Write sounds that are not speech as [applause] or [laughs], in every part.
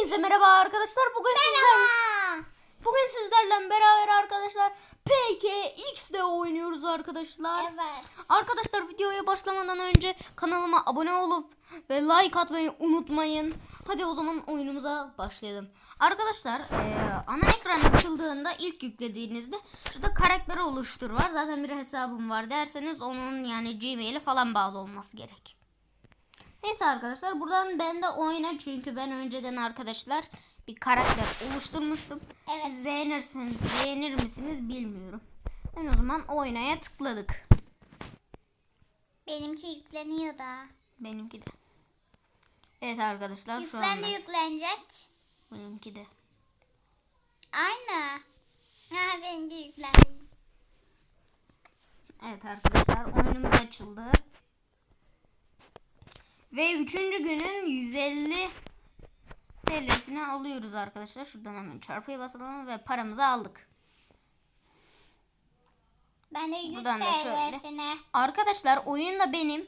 Hepinize merhaba arkadaşlar. Bugün sizler bugün sizlerle beraber arkadaşlar PKX'de oynuyoruz arkadaşlar. Evet. Arkadaşlar videoya başlamadan önce kanalıma abone olup ve like atmayı unutmayın. Hadi o zaman oyunumuza başlayalım. Arkadaşlar eee, ana ekran açıldığında ilk yüklediğinizde şurada karakter oluştur var. Zaten bir hesabım var derseniz onun yani Gmail'e falan bağlı olması gerek. Neyse arkadaşlar buradan ben de oyna çünkü ben önceden arkadaşlar bir karakter oluşturmuştum. Evet. Siz Beğenirsiniz, beğenir misiniz bilmiyorum. Ben o zaman oynaya tıkladık. Benimki yükleniyor da. Benimki de. Evet arkadaşlar şu Yüklendi anda yüklenecek. benimki de. Aynı. Ha seninki yüklendi. Evet arkadaşlar oyunumuz açıldı. Ve üçüncü günün 150 TL'sini alıyoruz arkadaşlar. Şuradan hemen çarpıya basalım ve paramızı aldık. Ben de 100 Buradan da. TL'sine. Arkadaşlar oyunda benim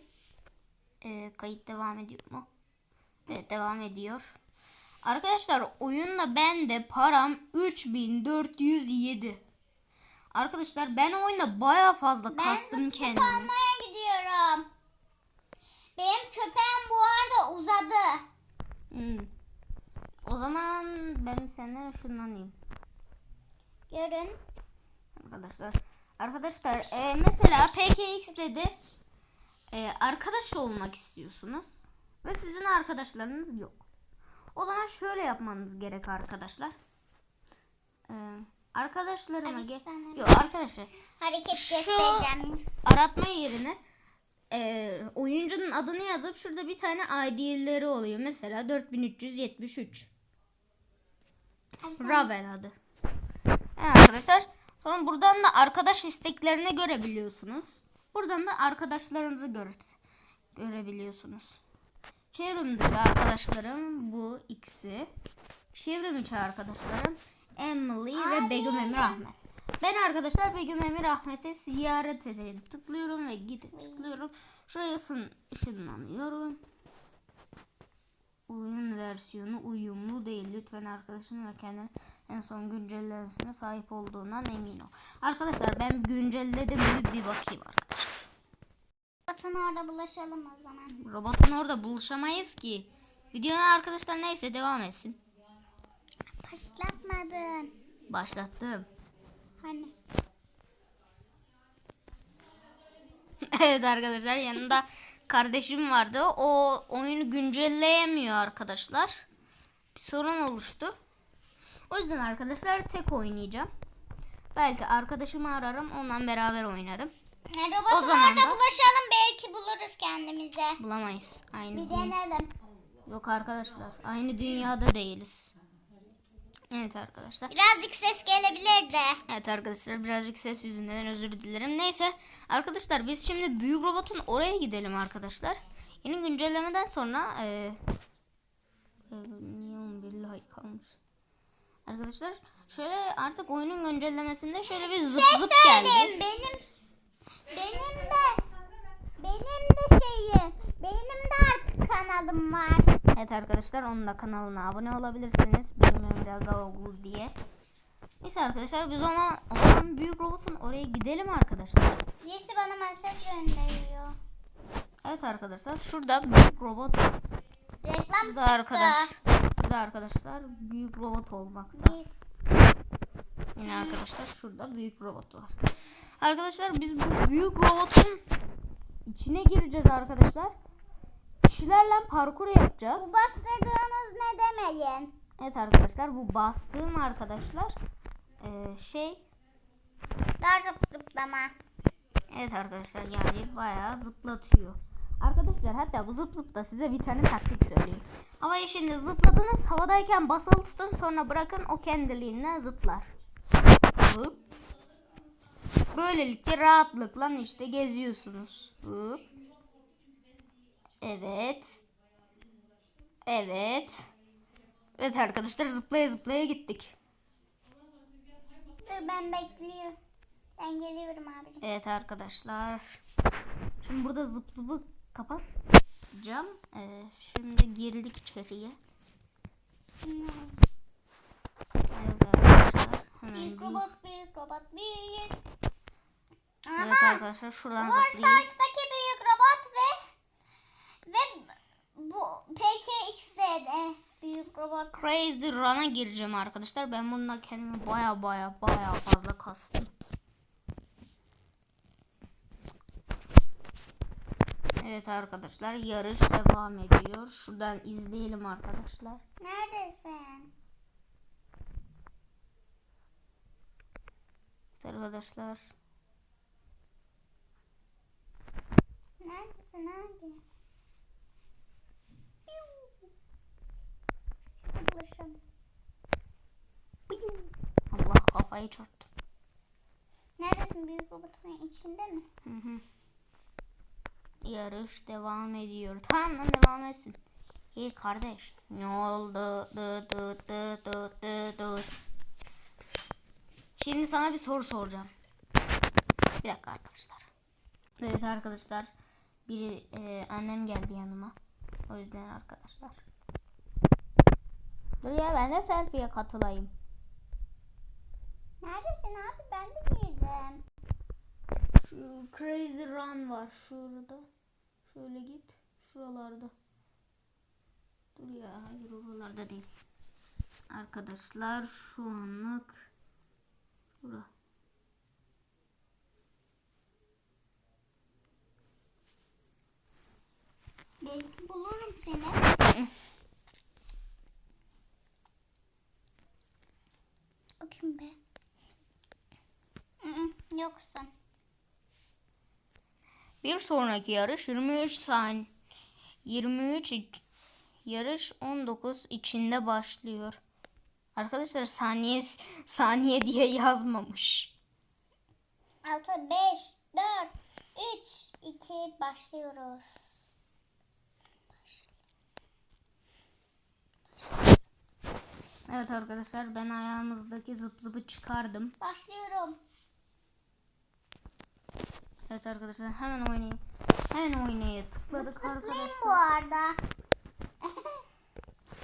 Ee, kayıt devam ediyor mu? Evet devam ediyor. Arkadaşlar oyunda bende param 3407. Arkadaşlar ben oyunda baya fazla Ben kastım kendimi. Benim köpeğim bu arada uzadı. Hmm. O zaman ben senden ışınlanayım Görün. arkadaşlar. Arkadaşlar e, mesela PKX'de de e, arkadaş olmak istiyorsunuz ve sizin arkadaşlarınız yok. O zaman şöyle yapmanız gerek arkadaşlar. E, arkadaşlarıma sana- Yok arkadaşlar Hareket Şu- göstereceğim. aratma yerine e, oyuncunun adını yazıp şurada bir tane ID'leri oluyor. Mesela 4373. Abi sen- Ravel adı. Evet arkadaşlar. Sonra buradan da arkadaş isteklerini görebiliyorsunuz. Buradan da arkadaşlarınızı gör görebiliyorsunuz. Çevrim dışı arkadaşlarım bu ikisi. Çevrim içi arkadaşlarım Emily ve Abi. Begüm Emir Ahmet. Ben arkadaşlar Begüm Emir Ahmet'e ziyaret edelim. Tıklıyorum ve gidip tıklıyorum. Şuraya ışınlanıyorum. Oyun versiyonu uyumlu değil. Lütfen arkadaşın ve kendin en son güncellemesine sahip olduğundan emin ol. Arkadaşlar ben güncelledim mi bir bakayım arkadaşlar. Batın orada bulaşalım o zaman. Robotun orada buluşamayız ki. Videonun arkadaşlar neyse devam etsin. Başlatmadın. Başlattım. Hani. [laughs] evet arkadaşlar yanında kardeşim vardı. O oyunu güncelleyemiyor arkadaşlar. Bir sorun oluştu. O yüzden arkadaşlar tek oynayacağım. Belki arkadaşımı ararım ondan beraber oynarım. Ne robotun zaman orada da- bulaşalım belki buluruz kendimize. Bulamayız. Aynı Bir denelim. Yok arkadaşlar. Aynı dünyada değiliz. Evet arkadaşlar. Birazcık ses gelebilir de. Evet arkadaşlar birazcık ses yüzünden özür dilerim. Neyse arkadaşlar biz şimdi büyük robotun oraya gidelim arkadaşlar. Yeni güncellemeden sonra e, e, niye 11 like kalmış? Arkadaşlar şöyle artık oyunun güncellemesinde şöyle bir zıp Şey zıp geldi. benim benim de benim de şeyim benim de artık kanalım var. Evet arkadaşlar onun da kanalına abone olabilirsiniz. Benim biraz daha Google diye. Neyse arkadaşlar biz ona o zaman büyük robotun oraya gidelim arkadaşlar. Birisi bana mesaj gönderiyor. Evet arkadaşlar şurada büyük robot Reklam Burada çıktı. arkadaş. Burada arkadaşlar büyük robot olmakta. Git. Yine arkadaşlar şurada büyük robot var. Arkadaşlar biz bu büyük robotun içine gireceğiz arkadaşlar. Kişilerle parkur yapacağız. Bu bastırdığınız ne demeyin. Evet arkadaşlar bu bastığım arkadaşlar eee, şey Daha çok zıplama. evet arkadaşlar yani bayağı zıplatıyor. Arkadaşlar hatta bu zıp zıp da size bir tane taktik söyleyeyim. Havaya şimdi zıpladınız havadayken basılı tutun sonra bırakın o kendiliğinden zıplar. Hop. Böylelikle rahatlıkla işte geziyorsunuz. Hop. Evet. Evet. Evet arkadaşlar zıplaya zıplaya gittik. Dur ben bekliyorum. Ben geliyorum abicim. Evet arkadaşlar. Şimdi burada zıp zıpı kapatacağım. Ee, şimdi girdik içeriye. Evet arkadaşlar. Hemen Büyük bir- robot, büyük robot, büyük. Evet Aha. arkadaşlar şuradan Brawl zıplayayım. Stars'taki büyük robot ve ve bu PKX'de büyük robot. Crazy Run'a gireceğim arkadaşlar. Ben bununla kendimi baya baya baya fazla kastım. Evet arkadaşlar yarış devam ediyor. Şuradan izleyelim arkadaşlar. Neredesin? Arkadaşlar. Neredesin abi? Yaklaşalım. Allah kafayı çarptı. Neredesin büyük robotun içinde mi? Hı hı. Yarış devam ediyor. Tamam lan devam etsin. İyi kardeş. Ne oldu? Dı dı dı dı dı dı. Şimdi sana bir soru soracağım. Bir dakika arkadaşlar. Evet arkadaşlar. Biri e, annem geldi yanıma. O yüzden arkadaşlar. Dur ya ben de selfie'ye katılayım. Neredesin abi? Ben de girdim. Şu Crazy Run var şurada. Şöyle git. Şuralarda. Dur ya hayır oralarda değil. Arkadaşlar şu anlık şura. Belki bulurum seni. O kim be? Yoksun. Bir sonraki yarış 23 saniye 23 iç- yarış 19 içinde başlıyor. Arkadaşlar saniye saniye diye yazmamış. 6, 5, 4, 3, 2 başlıyoruz. Evet arkadaşlar ben ayağımızdaki zıp zıpı çıkardım. Başlıyorum. Evet arkadaşlar hemen oynayayım. Hemen oynaya tıkladık Zıplayayım arkadaşlar. bu arada.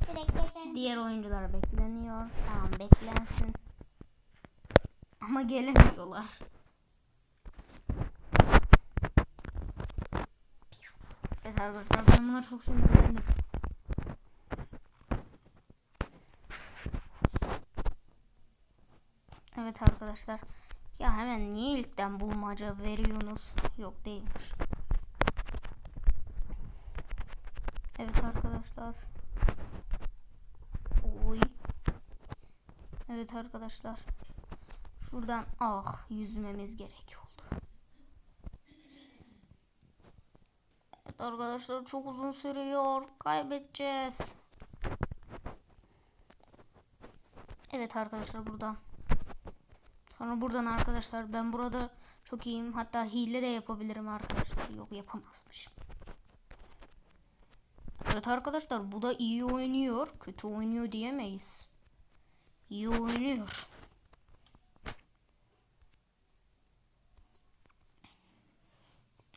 [laughs] Direkt. Diğer oyuncular bekleniyor. Tamam beklensin. Ama gelemiyorlar. Evet arkadaşlar ben buna çok sinirlendim. Evet arkadaşlar. Ya hemen niye ilkten bulmaca veriyorsunuz? Yok değilmiş. Evet arkadaşlar. Oy. Evet arkadaşlar. Şuradan ah yüzmemiz gerekiyordu. Evet arkadaşlar çok uzun sürüyor. Kaybedeceğiz. Evet arkadaşlar buradan. Sonra buradan arkadaşlar ben burada çok iyiyim. Hatta hile de yapabilirim arkadaşlar. Yok yapamazmışım. Evet arkadaşlar bu da iyi oynuyor. Kötü oynuyor diyemeyiz. İyi oynuyor.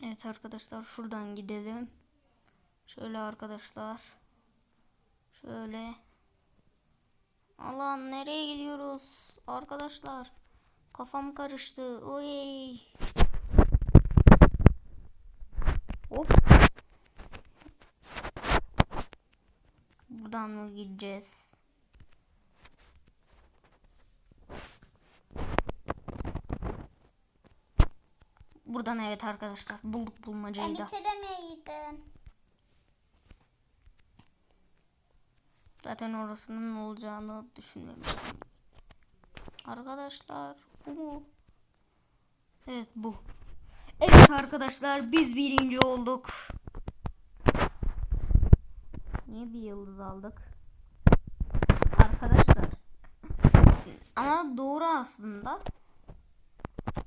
Evet arkadaşlar şuradan gidelim. Şöyle arkadaşlar. Şöyle. Alan nereye gidiyoruz? Arkadaşlar. Kafam karıştı. Oy. Hop. Buradan mı gideceğiz? Buradan evet arkadaşlar. Bulduk Ben bulmacayı da. bitiremeydim. Zaten orasının olacağını düşünmemiştim. Arkadaşlar bu mu? Evet bu. Evet arkadaşlar biz birinci olduk. Niye bir yıldız aldık? Arkadaşlar. Ama doğru aslında.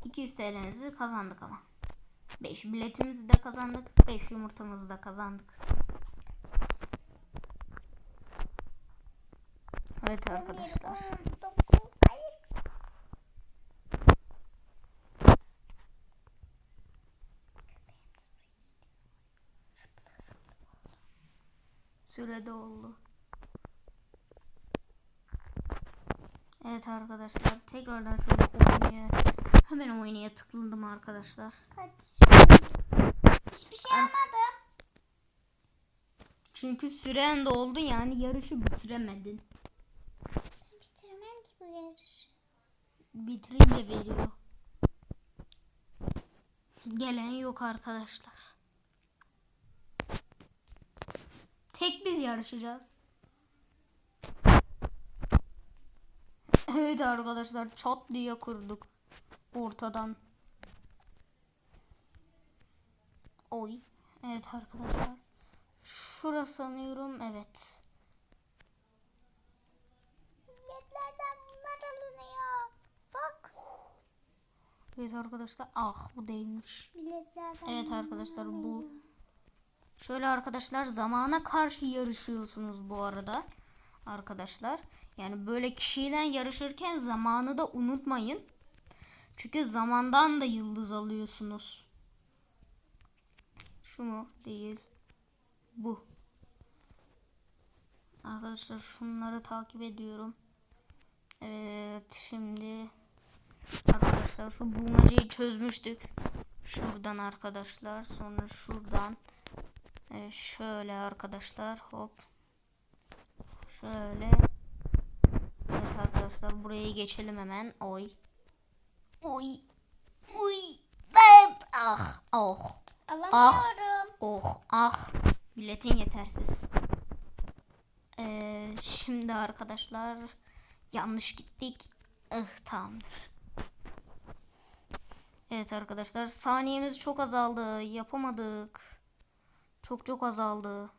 200 TL'mizi kazandık ama. 5 biletimizi de kazandık. 5 yumurtamızı da kazandık. Evet 11, arkadaşlar. 19, hayır. Sürede oldu. Evet arkadaşlar tekrardan şöyle oynaya hemen oynaya tıkladım arkadaşlar. Hiçbir şey almadım. Çünkü süren doldu yani yarışı bitiremedin. Bitiremem ki bu yarışı. Bitirince veriyor. Gelen yok arkadaşlar. Tek biz yarışacağız. Evet arkadaşlar çat diye kırdık ortadan. Oy. Evet arkadaşlar. Şurası sanıyorum evet. Biletlerden bunlar alınıyor. Bak. Evet arkadaşlar ah bu değilmiş. Biletlerden Evet arkadaşlar, bu- alınıyor. Şöyle arkadaşlar zamana karşı yarışıyorsunuz bu arada. Arkadaşlar yani böyle kişiyle yarışırken zamanı da unutmayın. Çünkü zamandan da yıldız alıyorsunuz. Şu mu? Değil. Bu. Arkadaşlar şunları takip ediyorum. Evet şimdi arkadaşlar şu bulmacayı çözmüştük. Şuradan arkadaşlar sonra şuradan ee, şöyle arkadaşlar hop. Şöyle. Evet arkadaşlar buraya geçelim hemen. Oy. Oy. Oy. Evet. Ah. Oh. Alamıyorum. Oh. Ah. Biletin yetersiz. Ee, şimdi arkadaşlar yanlış gittik. Ih tamamdır. Evet arkadaşlar saniyemiz çok azaldı. Yapamadık. Çok çok azaldı.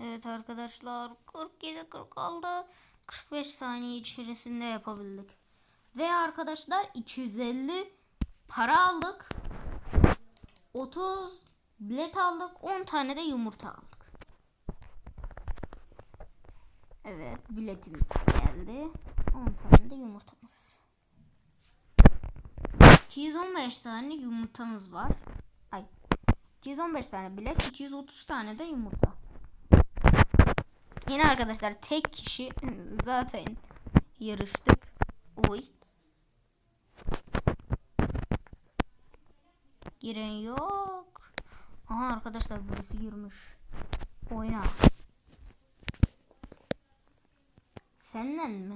Evet arkadaşlar 47 46 45 saniye içerisinde yapabildik. Ve arkadaşlar 250 para aldık. 30 bilet aldık. 10 tane de yumurta aldık. Evet biletimiz geldi. 10 tane de yumurtamız. 215 tane yumurtamız var. Ay. 215 tane bilet, 230 tane de yumurta. Yine arkadaşlar tek kişi [laughs] zaten yarıştık. Oy. Giren yok. Aha arkadaşlar birisi girmiş. Oyna. Senden mi?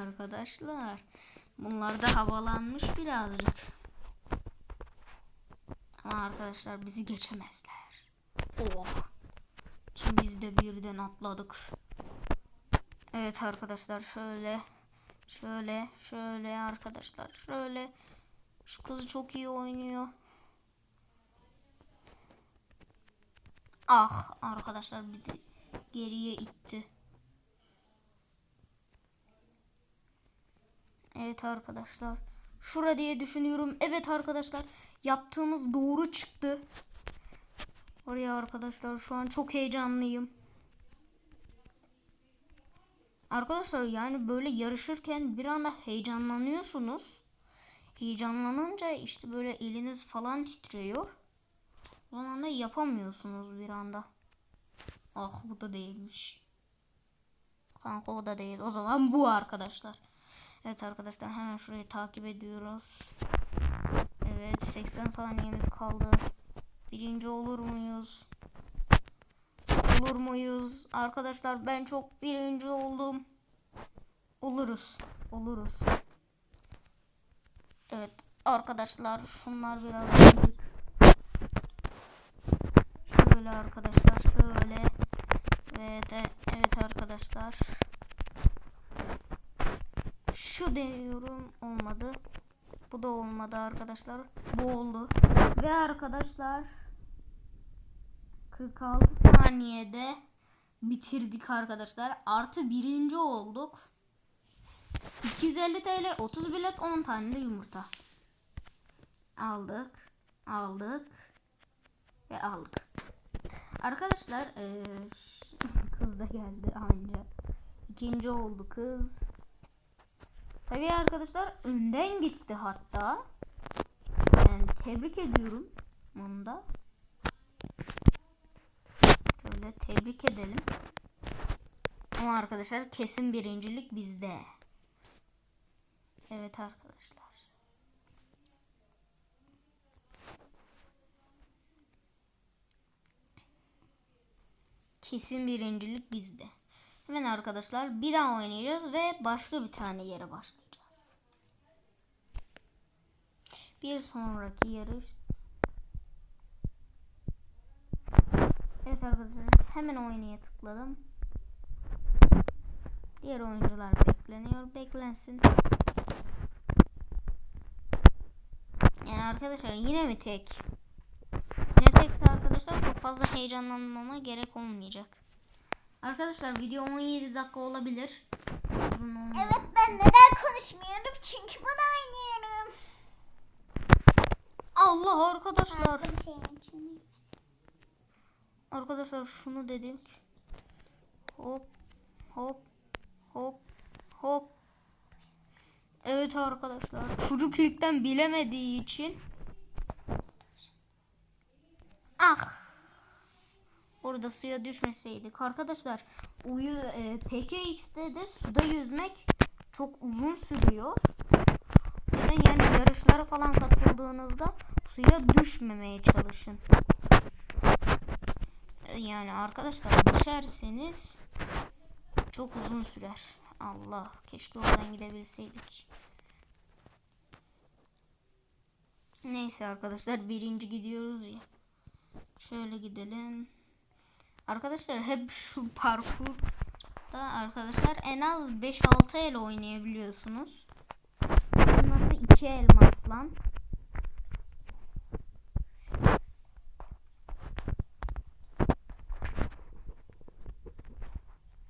Arkadaşlar bunlar da havalanmış birazcık. Ama arkadaşlar bizi geçemezler. Oh. Şimdi biz de birden atladık. Evet arkadaşlar şöyle şöyle şöyle arkadaşlar şöyle şu kız çok iyi oynuyor. Ah arkadaşlar bizi geriye itti. Evet arkadaşlar. Şura diye düşünüyorum. Evet arkadaşlar. Yaptığımız doğru çıktı. Oraya arkadaşlar şu an çok heyecanlıyım. Arkadaşlar yani böyle yarışırken bir anda heyecanlanıyorsunuz. Heyecanlanınca işte böyle eliniz falan titriyor. O zaman da yapamıyorsunuz bir anda. Ah bu da değilmiş. Kanka o da değil. O zaman bu arkadaşlar. Evet arkadaşlar hemen şurayı takip ediyoruz. Evet 80 saniyemiz kaldı. Birinci olur muyuz? Olur muyuz? Arkadaşlar ben çok birinci oldum. Oluruz. Oluruz. Evet arkadaşlar şunlar biraz büyük. Şöyle arkadaşlar şöyle. Evet, e- evet arkadaşlar. Şu deniyorum olmadı. Bu da olmadı arkadaşlar. Bu oldu. Ve arkadaşlar 46 saniyede bitirdik arkadaşlar. Artı birinci olduk. 250 TL 30 bilet 10 tane de yumurta. Aldık. Aldık. Ve aldık. Arkadaşlar eee, ş- [laughs] kız da geldi anca. İkinci oldu kız. Tabii arkadaşlar önden gitti hatta. Yani tebrik ediyorum onu da. Tebrik edelim. Ama arkadaşlar kesin birincilik bizde. Evet arkadaşlar. Kesin birincilik bizde. Hemen arkadaşlar bir daha oynayacağız ve başka bir tane yere başlayacağız. Bir sonraki yarış. Evet arkadaşlar hemen oynaya tıkladım. Diğer oyuncular bekleniyor. Beklensin. Yani arkadaşlar yine mi tek? Yine tekse arkadaşlar çok fazla heyecanlanmama gerek olmayacak. Arkadaşlar video 17 dakika olabilir. Evet ben neden konuşmuyorum? Çünkü bunu oynuyorum. Allah arkadaşlar. Farklı bir şeyin içindeyim. Arkadaşlar şunu dedik. Hop hop hop hop. Evet arkadaşlar. Çocuk ilkten bilemediği için Ah. Orada suya düşmeseydik. Arkadaşlar uyu e, PKX'de de suda yüzmek çok uzun sürüyor. Yüzden yani yarışlara falan katıldığınızda suya düşmemeye çalışın. Yani arkadaşlar düşerseniz çok uzun sürer. Allah keşke oradan gidebilseydik. Neyse arkadaşlar birinci gidiyoruz ya. Şöyle gidelim. Arkadaşlar hep şu parkurda arkadaşlar en az 5-6 el oynayabiliyorsunuz. Nasıl 2 elmas lan?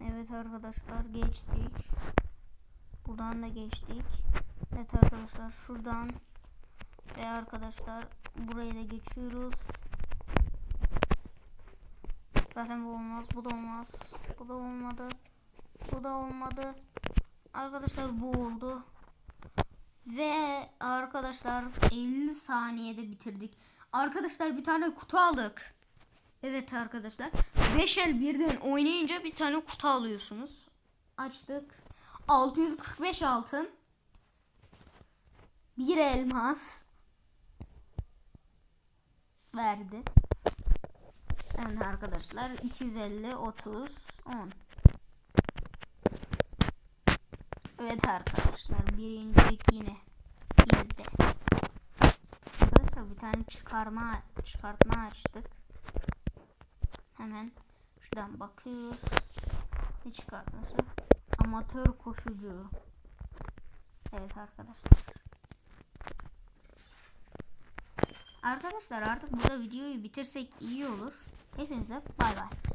Evet arkadaşlar geçtik. Buradan da geçtik. Evet arkadaşlar şuradan ve arkadaşlar burayı da geçiyoruz. Zaten bu olmaz, bu da olmaz. Bu da olmadı. Bu da olmadı. Arkadaşlar bu oldu. Ve arkadaşlar 50 saniyede bitirdik. Arkadaşlar bir tane kutu aldık. Evet arkadaşlar. 5 el birden oynayınca bir tane kutu alıyorsunuz. Açtık. 645 altın. Bir elmas. Verdi. Evet arkadaşlar 250 30 10. Evet arkadaşlar birincilik yine bizde. Arkadaşlar bir tane çıkarma çıkartma açtık. Hemen şuradan bakıyoruz. Ne çıkartması? Amatör koşucu. Evet arkadaşlar. Arkadaşlar artık burada videoyu bitirsek iyi olur. Hepinize bay bay.